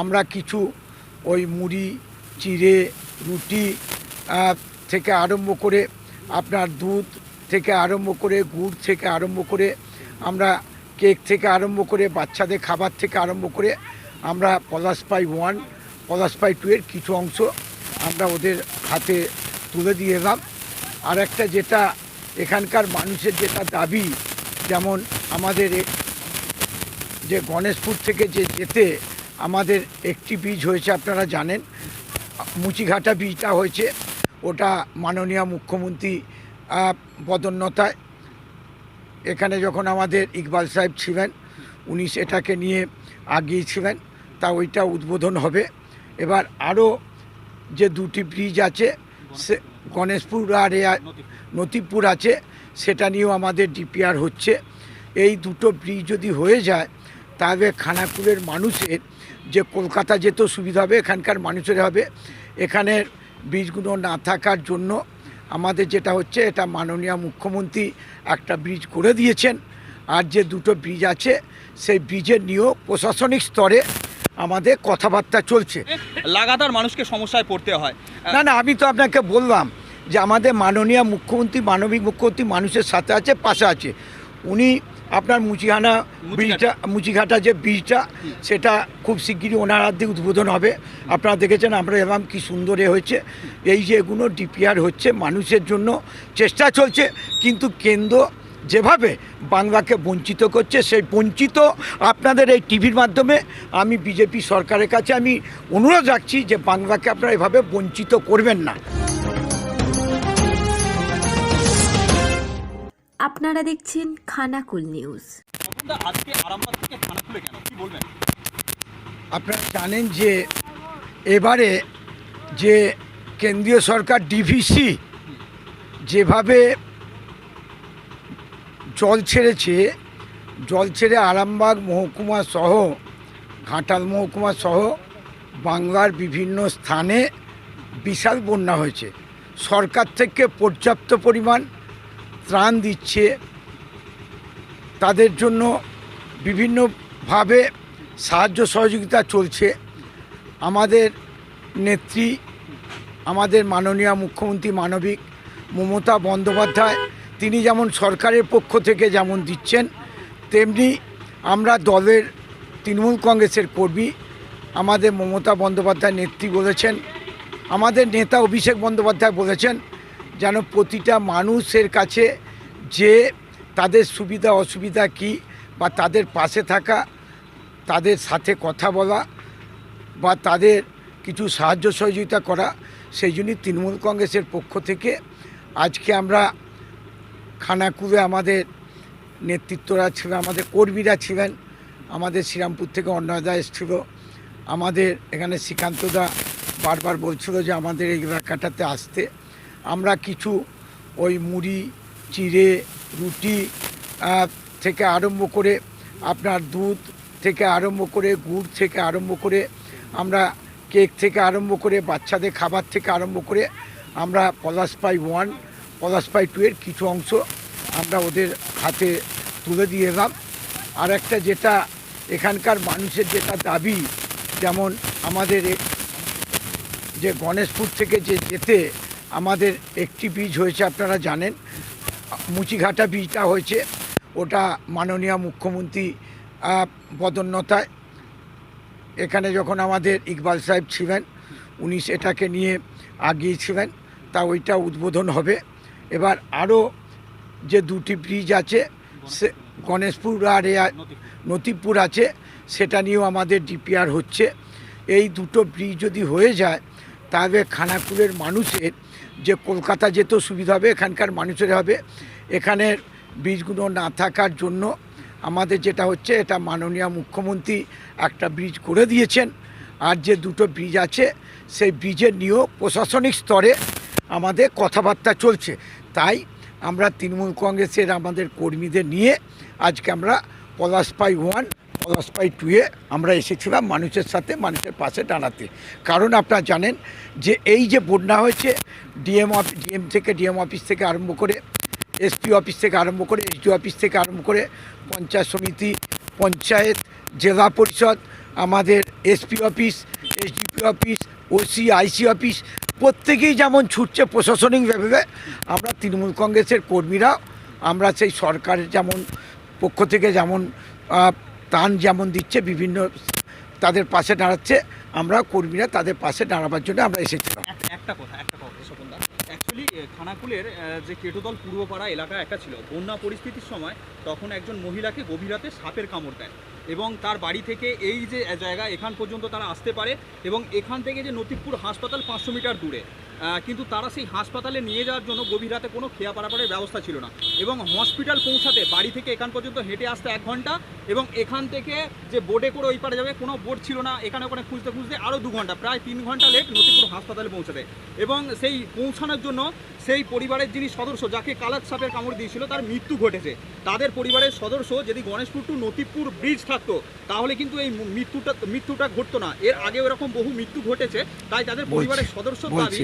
আমরা কিছু ওই মুড়ি, চিড়ে, রুটি থেকে আরম্ভ করে আপনার দুধ থেকে আরম্ভ করে, গুড় থেকে আরম্ভ করে, আমরা কেক থেকে আরম্ভ করে, বাচ্চাদের খাবার থেকে আরম্ভ করে আমরা পলাশ পাই ওয়ান পলাশ পাই টু এর কিছু অংশ আমরা ওদের হাতে তুলে দিয়ে এলাম। আর একটা যেটা এখানকার মানুষের যেটা দাবি, যেমন আমাদের যে গণেশপুর থেকে যে যেতে আমাদের একটি বীজ হয়েছে, আপনারা জানেন। মুচিঘাটা বীজটা হয়েছে, ওটা মাননীয় মুখ্যমন্ত্রী পদোন্নতায়। এখানে যখন আমাদের ইকবাল সাহেব ছিলেন, উনি সেটাকে নিয়ে আগিয়েছিলেন, তা ওইটা উদ্বোধন হবে। এবার আরও যে দুটি ব্রিজ আছে, সে গণেশপুর আর নতিপুর আছে, সেটা নিয়েও আমাদের ডিপিআর হচ্ছে। এই দুটো ব্রিজ যদি হয়ে যায়, তাহলে খানাকুলের মানুষের যে কলকাতা যেতেও সুবিধা হবে এখানকার মানুষের হবে। এখানের ব্রিজগুলো না থাকার জন্য আমাদের যেটা হচ্ছে এটা মাননীয় মুখ্যমন্ত্রী একটা ব্রিজ করে দিয়েছেন। আর যে দুটো ব্রিজ আছে সেই ব্রিজের নিয়েও প্রশাসনিক স্তরে আমাদের কথাবার্তা চলছে। লাগাতার মানুষকে সমস্যায় পড়তে হয়। না না আমি তো আপনাকে বললাম যে আমাদের মাননীয় মুখ্যমন্ত্রী মানবিক মুখ্যমন্ত্রী মানুষের সাথে আছে পাশে আছে। উনি আপনার মুচিহানা ব্রিজটা মুচিঘাটা যে ব্রিজটা সেটা খুব শিগগিরই ওনার হাত দিয়ে উদ্বোধন হবে। আপনারা দেখেছেন আমরা এলাম কি সুন্দর এ হয়েছে। এই যে এগুলো ডিপিআর হচ্ছে মানুষের জন্য চেষ্টা চলছে কিন্তু কেন্দ্র যেভাবে বাংলাকে বঞ্চিত করছে সেই বঞ্চিত আপনাদের এই টিভির মাধ্যমে আমি বিজেপি সরকারের কাছে আমি অনুরোধ রাখছি যে বাংলাকে আপনারা এভাবে বঞ্চিত করবেন না। আপনারা দেখছেন খানাকুল নিউজ। আজকে আরামবাগ থেকে খানাকুলে কেন? কি বলবেন? আপনারা জানেন যে এবারে যে কেন্দ্রীয় সরকার ডিভিসি যেভাবে জল ছেড়েছে জল ছেড়ে আরামবাগ মহকুমা সহ ঘাটাল মহকুমা সহ বাংলার বিভিন্ন স্থানে বিশাল বন্যা হয়েছে। সরকার থেকে পর্যাপ্ত পরিমাণ ত্রাণ দিচ্ছে, তাদের জন্য বিভিন্নভাবে সাহায্য সহযোগিতা চলছে। আমাদের নেত্রী, আমাদের মাননীয় মুখ্যমন্ত্রী মানবিক মমতা বন্দ্যোপাধ্যায়, তিনি যেমন সরকারের পক্ষ থেকে যেমন দিচ্ছেন, তেমনি আমরা দলের তৃণমূল কংগ্রেসের কর্মী, আমাদের মমতা বন্দ্যোপাধ্যায় নেত্রী বলেছেন, আমাদের নেতা অভিষেক বন্দ্যোপাধ্যায় বলেছেন যেন প্রতিটা মানুষের কাছে যে তাদের সুবিধা, অসুবিধা কি বা তাদের পাশে থাকা, তাদের সাথে কথা বলা বা তাদের কিছু সাহায্য সহযোগিতা করা, সেই জন্যই তৃণমূল কংগ্রেসের পক্ষ থেকে আজকে আমরা খানাকুলে আমাদের নেতৃত্বরা ছিল আমাদের কর্মীরা ছিলেন, আমাদের শ্রীরামপুর থেকে অন্নদা এসেছিল, আমাদের এখানে শ্রীকান্তদা বারবার বলছিল যে আমাদের এই এলাকাটাতে আসতে আমরা কিছু ওই মুড়ি, চিড়ে, রুটি থেকে আরম্ভ করে আপনার দুধ থেকে আরম্ভ করে গুড় থেকে আরম্ভ করে আমরা কেক থেকে আরম্ভ করে বাচ্চাদের খাবার থেকে আরম্ভ করে আমরা পলাশ পাই ওয়ান, পলাশ পাই টু এর কিছু অংশ আমরা ওদের হাতে তুলে দিয়ে এলাম। আর একটা যেটা এখানকার মানুষের যেটা দাবি, যেমন আমাদের যে গণেশপুর থেকে যে যেতে আমাদের একটি বীজ হয়েছে, আপনারা জানেন। মুচিঘাটা বীজটা হয়েছে, ওটা মাননীয় মুখ্যমন্ত্রী পদোন্নতায়। এখানে যখন আমাদের ইকবাল সাহেব ছিলেন, উনি সেটাকে নিয়ে আগিয়েছিলেন, তা ওইটা উদ্বোধন হবে। এবার আরও যে দুটি ব্রিজ আছে, সে গণেশপুর আর এ নতিপুর আছে, সেটা নিয়েও আমাদের ডিপিআর হচ্ছে। এই দুটো ব্রিজ যদি হয়ে যায়, তাহলে খানাকুলের মানুষের যে কলকাতা যেতেও সুবিধা হবে, এখানকার মানুষের হবে। এখানের ব্রিজগুলো না থাকার জন্য আমাদের যেটা হচ্ছে, এটা মাননীয় মুখ্যমন্ত্রী একটা ব্রিজ করে দিয়েছেন। আর যে দুটো ব্রিজ আছে, সেই ব্রিজের নিয়েও প্রশাসনিক স্তরে আমাদের কথাবার্তা চলছে। তাই আমরা তৃণমূল কংগ্রেসের আমাদের কর্মীদের নিয়ে আজকে আমরা পলাশ পাই ওয়ান পলাশ পাই টুয়ে আমরা এসেছিলাম মানুষের সাথে, মানুষের পাশে দাঁড়াতে। কারণ আপনারা জানেন যে এই যে বন্যা হয়েছে, ডিএম অফিস ডিএম থেকে ডিএম অফিস থেকে আরম্ভ করে, এসপি অফিস থেকে আরম্ভ করে, এসডি অফিস থেকে আরম্ভ করে পঞ্চায়েত সমিতি, পঞ্চায়েত, জেলা পরিষদ, আমাদের SP office, SDP office, OC, IC office, প্রত্যেকেই যেমন ছুটছে প্রশাসনিক বিভাগে আমরা তৃণমূল কংগ্রেসের কর্মীরা আমরা সেই সরকারের যেমন পক্ষ থেকে যেমন ত্রাণ যেমন দিচ্ছে, বিভিন্ন তাদের পাশে দাঁড়াচ্ছে, আমরা কর্মীরা তাদের পাশে দাঁড়াবার জন্য আমরা এসেছিলাম। একটা কথা একটা কথা স্বপনদা অ্যাকচুয়ালি খানাকুলের যে কেটুদল পূর্বপাড়া এলাকা একটা ছিল, বন্যা পরিস্থিতির সময় তখন একজন মহিলাকে গভীর রাতে সাপের কামড় দেয় এবং তার বাড়ি থেকে এই যে জায়গা এখান পর্যন্ত তারা আসতে পারে এবং এখান থেকে যে নতিবপুর হাসপাতাল পাঁচশো মিটার দূরে। কিন্তু তারা সেই হাসপাতালে নিয়ে যাওয়ার জন্য গভীর রাতে কোনো খেয়া পারাপারের ব্যবস্থা ছিল না। এবং হসপিটাল পৌঁছাতে বাড়ি থেকে এখান পর্যন্ত হেঁটে আসতে এক ঘণ্টা এবং এখান থেকে যে বোটে করে ওই পারে যাবে কোনো বোট ছিল না। এখানে ওখানে খুঁজতে খুঁজতে আরও দু ঘণ্টা প্রায় তিন ঘণ্টা লেট নতিপুর হাসপাতালে পৌঁছাতে এবং সেই পৌঁছানোর জন্য সেই পরিবারের যিনি সদস্য যাকে কালাত সাপের কামড় দিয়েছিল তার মৃত্যু ঘটেছে। তাদের পরিবারের সদস্য যদি গণেশপুর টু নতিপুর ব্রিজ থাকতো তাহলে কিন্তু এই মৃত্যুটা মৃত্যুটা ঘটতো না। এর আগে এরকম বহু মৃত্যু ঘটেছে তাই তাদের পরিবারের সদস্য দাবি।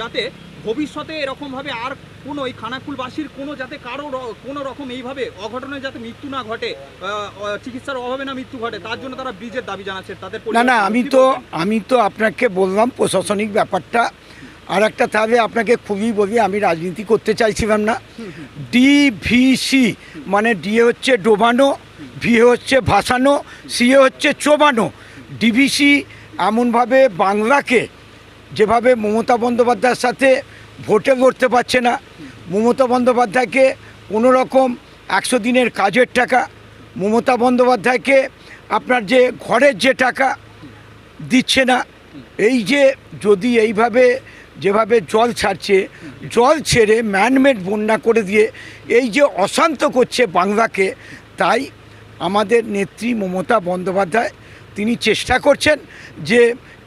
যাতে ভবিষ্যতে এরকমভাবে আর কোনো এই খানাকুলবাসীর কোনো যাতে কারও কোনো রকম এইভাবে অঘটনে যাতে মৃত্যু না ঘটে চিকিৎসার অভাবে না মৃত্যু ঘটে তার জন্য তারা ব্রিজের দাবি জানাচ্ছে তাদের না না আমি তো আমি তো আপনাকে বললাম প্রশাসনিক ব্যাপারটা। আর একটা তাহলে আপনাকে খুবই বলি আমি রাজনীতি করতে চাইছিলাম না। ডিভিসি মানে ডিএ হচ্ছে ডোবানো ভিএ হচ্ছে ভাসানো সিএ হচ্ছে চোবানো। ডিভিসি এমনভাবে বাংলাকে যেভাবে মমতা বন্দ্যোপাধ্যায়ের সাথে ভোটে লড়তে পারছে না, মমতা বন্দ্যোপাধ্যায়কে কোনো রকম একশো দিনের কাজের টাকা, মমতা বন্দ্যোপাধ্যায়কে আপনার যে ঘরের যে টাকা দিচ্ছে না, এই যে যদি এইভাবে যেভাবে জল ছাড়ছে, জল ছেড়ে ম্যানমেড বন্যা করে দিয়ে এই যে অশান্ত করছে বাংলাকে, তাই আমাদের নেত্রী মমতা বন্দ্যোপাধ্যায় তিনি চেষ্টা করছেন যে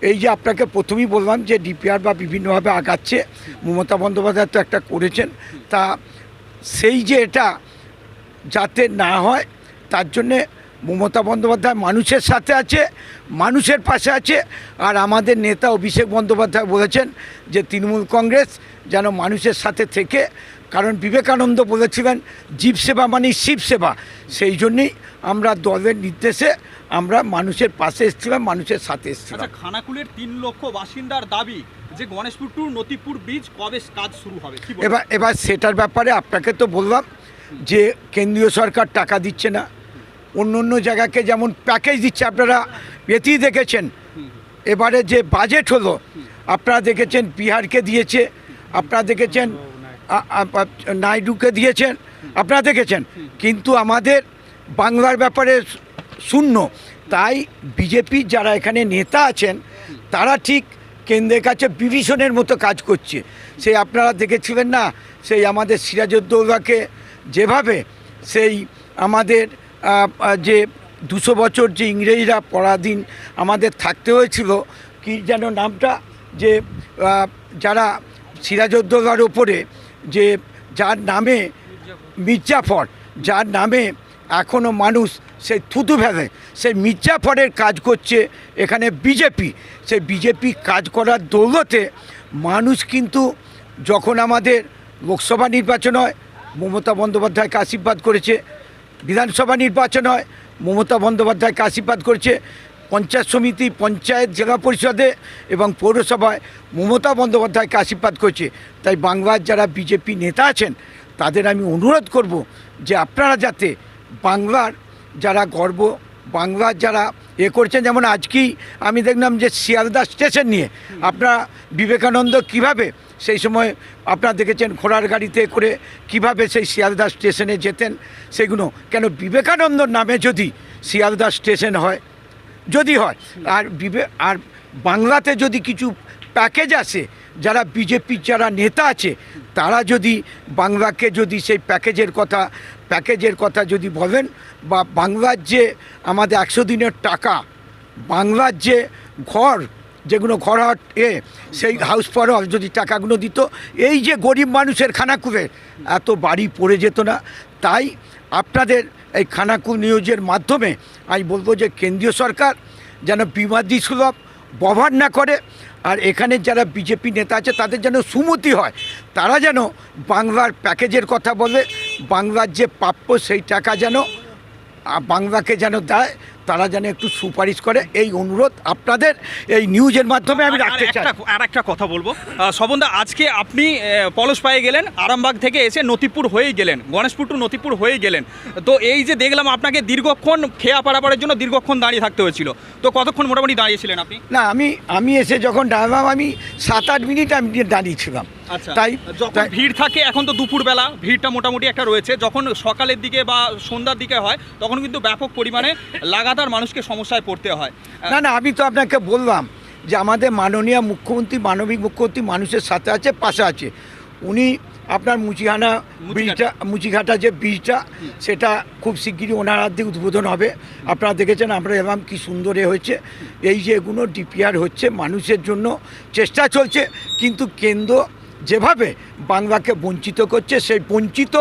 এই যে আপনাকে প্রথমেই বললাম যে ডিপিআর বা বিভিন্নভাবে আগাচ্ছে, মমতা বন্দ্যোপাধ্যায় তো একটা করেছেন, তা সেই যে এটা যাতে না হয়, তার জন্যে মমতা বন্দ্যোপাধ্যায় মানুষের সাথে আছে, মানুষের পাশে আছে, আর আমাদের নেতা অভিষেক বন্দ্যোপাধ্যায় বলেছেন যে তৃণমূল কংগ্রেস যেন মানুষের সাথে থেকে কারণ বিবেকানন্দ বলেছিলেন জীব সেবা মানে শিব সেবা। সেই জন্যই আমরা দলের নির্দেশে আমরা মানুষের পাশে এসেছিলাম মানুষের সাথে এসেছিলাম। আচ্ছা খানাকুলের তিন লক্ষ বাসিন্দার দাবি যে গণেশপুর টু নতিপুর ব্রিজ কবে কাজ শুরু হবে এবার এবার সেটার ব্যাপারে আপনাকে তো বললাম যে কেন্দ্রীয় সরকার টাকা দিচ্ছে না। অন্য অন্য জায়গাকে যেমন প্যাকেজ দিচ্ছে আপনারা এতেই দেখেছেন। এবারে যে বাজেট হলো আপনারা দেখেছেন বিহারকে দিয়েছে আপনারা দেখেছেন নাইডুকে দিয়েছেন, আপনারা দেখেছেন। কিন্তু আমাদের বাংলার ব্যাপারে শূন্য। তাই বিজেপির যারা এখানে নেতা আছেন, তারা ঠিক কেন্দ্রের কাছে বিভীষণের মতো কাজ করছে। সেই আপনারা দেখেছিলেন না, সেই আমাদের সিরাজউদ্দৌলাকে যেভাবে সেই আমাদের যে দুশো বছর যে ইংরেজরা পরাধীন আমাদের থাকতে হয়েছিল, কি যেন নামটা যে যারা সিরাজউদ্দৌলার ওপরে যে যার নামে মির্জাফর, যার নামে এখনও মানুষ সেই থুতু ফেলে। সেই মির্জাফরের কাজ করছে এখানে বিজেপি। সেই বিজেপি কাজ করার দৌলতে মানুষ কিন্তু যখন আমাদের লোকসভা নির্বাচন হয়, মমতা বন্দ্যোপাধ্যায়কে আশীর্বাদ করেছে। বিধানসভা নির্বাচন হয়, মমতা বন্দ্যোপাধ্যায়কে আশীর্বাদ করেছে। পঞ্চায়েত সমিতি, পঞ্চায়েত জেলা পরিষদে এবং পৌরসভায় মমতা বন্দ্যোপাধ্যায়কে আশীর্বাদ করছে। তাই বাংলার যারা বিজেপি নেতা আছেন, তাদের আমি অনুরোধ করব যে আপনারা যাতে বাংলার যারা গর্ব, বাংলার যারা এ করছেন, যেমন আজকেই আমি দেখলাম যে শিয়ালদা স্টেশন নিয়ে আপনারা বিবেকানন্দ কীভাবে সেই সময় আপনারা দেখেছেন ঘোড়ার গাড়িতে করে কীভাবে সেই শিয়ালদা স্টেশনে যেতেন, সেগুলো কেন বিবেকানন্দর নামে যদি শিয়ালদা স্টেশন হয় যদি হয়। আর বিবে আর বাংলাতে যদি কিছু প্যাকেজ আসে, যারা বিজেপির যারা নেতা আছে, তারা যদি বাংলাকে যদি সেই প্যাকেজের কথা প্যাকেজের কথা যদি বলেন, বা বাংলার যে আমাদের একশো দিনের টাকা, বাংলার যে ঘর, যেগুলো ঘর হট এ, সেই হাউস অল যদি টাকাগুলো দিত, এই যে গরিব মানুষের খানাকুলে, এত বাড়ি পড়ে যেত না। তাই আপনাদের এই খানাকু নিউজের মাধ্যমে আমি বলব যে কেন্দ্রীয় সরকার যেন বিবাদী সুলভ ব্যবহার না করে, আর এখানে যারা বিজেপি নেতা আছে তাদের যেন সুমতি হয়, তারা যেন বাংলার প্যাকেজের কথা বলে, বাংলার যে প্রাপ্য সেই টাকা যেন বাংলাকে যেন দেয় তারা যেন একটু সুপারিশ করে এই অনুরোধ আপনাদের এই নিউজের মাধ্যমে আমি রাখতে চাই। আর একটা কথা বলব। আহ, স্বপনদা আজকে আপনি পলস পায়ে গেলেন আরামবাগ থেকে এসে নতিপুর হয়েই গেলেন গণেশপুর টু নতিপুর হয়েই গেলেন। তো এই যে দেখলাম আপনাকে দীর্ঘক্ষণ খেয়া পারাপারের জন্য দীর্ঘক্ষণ দাঁড়িয়ে থাকতে হয়েছিল। তো কতক্ষণ মোটামুটি দাঁড়িয়েছিলেন আপনি? না আমি আমি এসে যখন দাঁড়ালাম আমি সাত আট মিনিট আমি দাঁড়িয়েছিলাম। আচ্ছা তাই যখন ভিড় থাকে এখন তো দুপুরবেলা ভিড়টা মোটামুটি একটা রয়েছে। যখন সকালের দিকে বা সন্ধ্যার দিকে হয় তখন কিন্তু ব্যাপক পরিমাণে লাগাতার মানুষকে সমস্যায় পড়তে হয়। না না আমি তো আপনাকে বললাম যে আমাদের মাননীয় মুখ্যমন্ত্রী মানবিক মুখ্যমন্ত্রী মানুষের সাথে আছে পাশে আছে। উনি আপনার মুচিহানা ব্রিজটা মুচিঘাটা যে ব্রিজটা সেটা খুব শিগগিরই ওনার হাত দিয়ে উদ্বোধন হবে। আপনারা দেখেছেন আমরা এলাম কি সুন্দর এ হয়েছে। এই যে এগুলো ডিপিআর হচ্ছে মানুষের জন্য চেষ্টা চলছে কিন্তু কেন্দ্র যেভাবে বাংলাকে বঞ্চিত করছে, সেই বঞ্চিত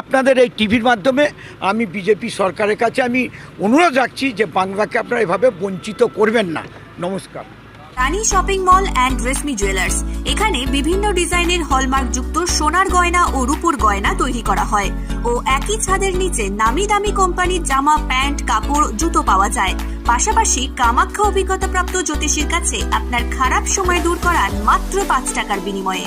আপনাদের এই টিভির মাধ্যমে আমি বিজেপি সরকারের কাছে আমি অনুরোধ রাখছি যে বাংলাকে আপনারা এভাবে বঞ্চিত করবেন না। নমস্কার। Rani shopping mall and Reshmi jewellers. এখানে বিভিন্ন ডিজাইনের হলমার্ক যুক্ত সোনার গয়না ও রূপোর গয়না তৈরি করা হয় ও একই ছাদের নিচে নামি দামি কোম্পানির জামা, প্যান্ট, কাপড়, জুতো পাওয়া যায়। পাশাপাশি কামাখ্যা অভিজ্ঞতাপ্রাপ্ত জ্যোতিষীর কাছে আপনার খারাপ সময় দূর করার মাত্র পাঁচ টাকার বিনিময়ে।